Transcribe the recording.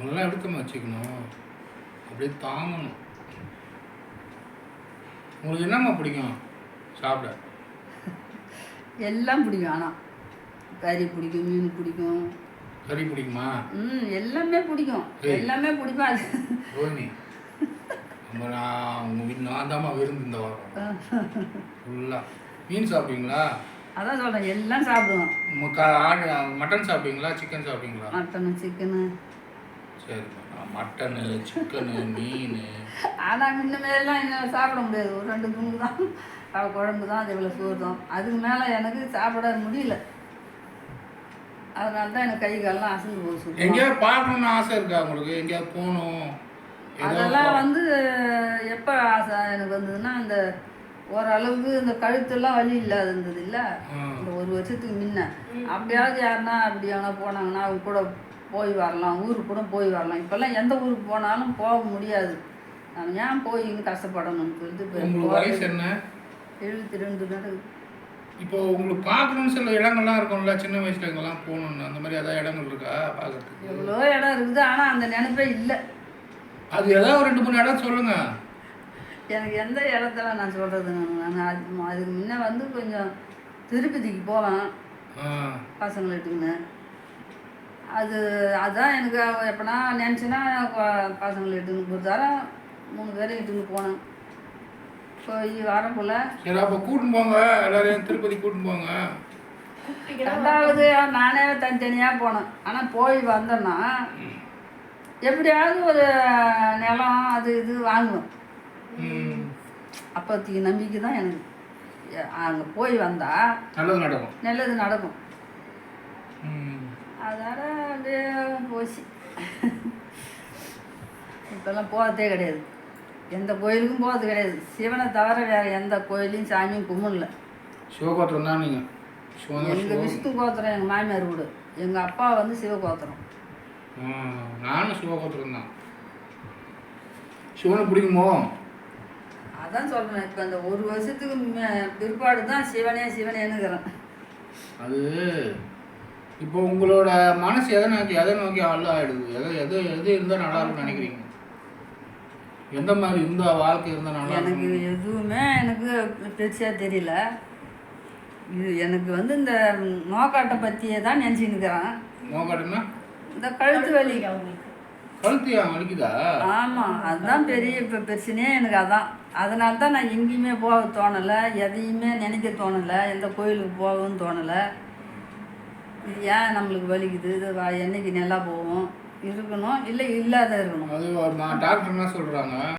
உங்களெல்லாம் எடுக்காம வச்சுக்கணும். அப்படியே தாங்கணும். உங்களுக்கு என்னம்மா பிடிக்கும்? சாப்பிட. எல்லாம் பிடிக்கும். ஆனால் கறி பிடிக்கும் மீன் பிடிக்கும். கறி பிடிக்குமா? ம் எல்லாமே பிடிக்கும். எல்லாமே பிடிக்கும். அது ரோஹினி நம்ம நான் உங்கள் வீட்டு நான் தாம்மா விருந்து இந்த வாரம். ஃபுல்லாக மீன் சாப்பிடுவீங்களா? அதான் சொல்கிறேன் எல்லாம் சாப்பிடுவோம். ஆடு மட்டன் சாப்பிடுவீங்களா? சிக்கன் சாப்பிடுவீங்களா? Mutton chicken. சரிம்மா மட்டனு சிக்கனு மீன். ஆனால் முன்னமேலாம் என்னால் சாப்பிட முடியாது. ஒரு ரெண்டு துணுக்கு தான். குழம்பு தான் அது இவ்வளோ சோறு தான். அதுக்கு மேலே எனக்கு சாப்பிட முடியல. அதனால தான் எனக்கு கை காலெல்லாம் அசந்து சுத்தம் எங்கேயாவது பார்க்கணும்னு ஆசை இருக்கா உங்களுக்கு? எங்கேயாவது போகணும்? அதெல்லாம் வந்து எப்போ ஆசை எனக்கு வந்ததுன்னா அந்த ஓரளவுக்கு இந்த கழுத்தெல்லாம் வலி இல்லாத இருந்தது இல்லை. இந்த ஒரு வருஷத்துக்கு முன்ன. அப்படியாவது யாருன்னா அப்படி எவனா போனாங்கன்னா அவங்க கூட போய் வரலாம் ஊருக்கு கூட போய் வரலாம். இப்போல்லாம் எந்த ஊருக்கு போனாலும் போக முடியாது. நம்ம ஏன் போய் இங்கே கஷ்டப்படணும்னு சொல்லிட்டு வயசு என்ன? எழுபத்தி ரெண்டு நடக்குது இப்போ உங்களுக்கு பார்க்கணும்னு சில இடங்கள்லாம் இருக்கும்ல சின்ன வயசுல எங்கெல்லாம் போகணும்னு. அந்த மாதிரி ஏதாவது இடங்கள் இருக்கா பார்க்கறதுக்கு? எவ்வளோ இடம் இருக்குது ஆனால் அந்த நினைப்பே இல்லை. அது ஏதாவது ஒரு ரெண்டு மூணு இடம் சொல்லுங்க. எனக்கு எந்த இடத்துல நான் சொல்கிறது நான் அது அதுக்கு முன்ன வந்து கொஞ்சம் திருப்பதிக்கு போவேன் பசங்களை இட்டுக்கின்னு அது அதான் எனக்கு எப்போனா நினச்சின்னா பசங்களை இட்டுன்னு கொடுத்தாரம் மூணு பேரை இட்டுன்னு போனேன். போய் சரி அப்போ கூட்டின்னு போங்க எல்லாரையும் திருப்பதி கூட்டின்னு போங்க. ரெண்டாவது நானே தனித்தனியாக போனேன். ஆனால் போய் வந்தேன்னா எப்படியாவது ஒரு நிலம் அது இது வாங்குவேன். ம். அப்போதைக்கு நம்பிக்கை தான் எனக்கு. அங்கே போய் வந்தால் நல்லது நடக்கும். நல்லது நடக்கும். அதோட அப்படியே போச்சு. இப்போல்லாம் போகிறதே கிடையாது. எந்த கோயிலுக்கும் போகிறது கிடையாது. சிவனை தவிர வேறு எந்த கோயிலையும் சாமியும் கும்பிடல. சிவகோத்திரம் தான் நீங்கள் எங்கள் விஷ்ணு கோத்திரம் எங்கள் மாமியார் வீடு. எங்கள் அப்பா வந்து சிவகோத்திரம். நானும் சிவகோத்திரம் தான். சிவனை பிடிக்குமோ? அதான் சொல்கிறேன் இப்போ இந்த ஒரு வருஷத்துக்கு பிற்பாடு தான் சிவனே சிவனேனுங்கிறேன் அது இப்போ உங்களோட மனசு எதை நோக்கி எதை நோக்கி அல்ல ஆயிடுது? எதை எது எது இருந்தால் நல்லா இருக்கும்னு நினைக்கிறீங்க? எந்த மாதிரி இருந்தால் வாழ்க்கை இருந்தால் நல்லா எனக்கு எதுவுமே எனக்கு பெருசாக தெரியல. இது எனக்கு வந்து இந்த நோக்காட்டை பற்றியே தான் நினச்சின்னுக்கிறேன் நோக்காட்டுன்னா இந்த கழுத்து வலி. கழுத்தியா? வலிக்குதா? ஆமாம் அதுதான் பெரிய இப்போ பிரச்சனையே எனக்கு அதான். அதனால தான் நான் எங்கேயுமே போக தோணலை எதையுமே நினைக்க தோணலை எந்த கோயிலுக்கு போகவும் தோணலை. இது ஏன் நம்மளுக்கு வலிக்குது? இது வா- என்னைக்கு நல்லா போகும்? இருக்கணும். இல்லை இல்லாத இருக்கணும். அது ஒரு டாக்டர் என்ன சொல்கிறாங்க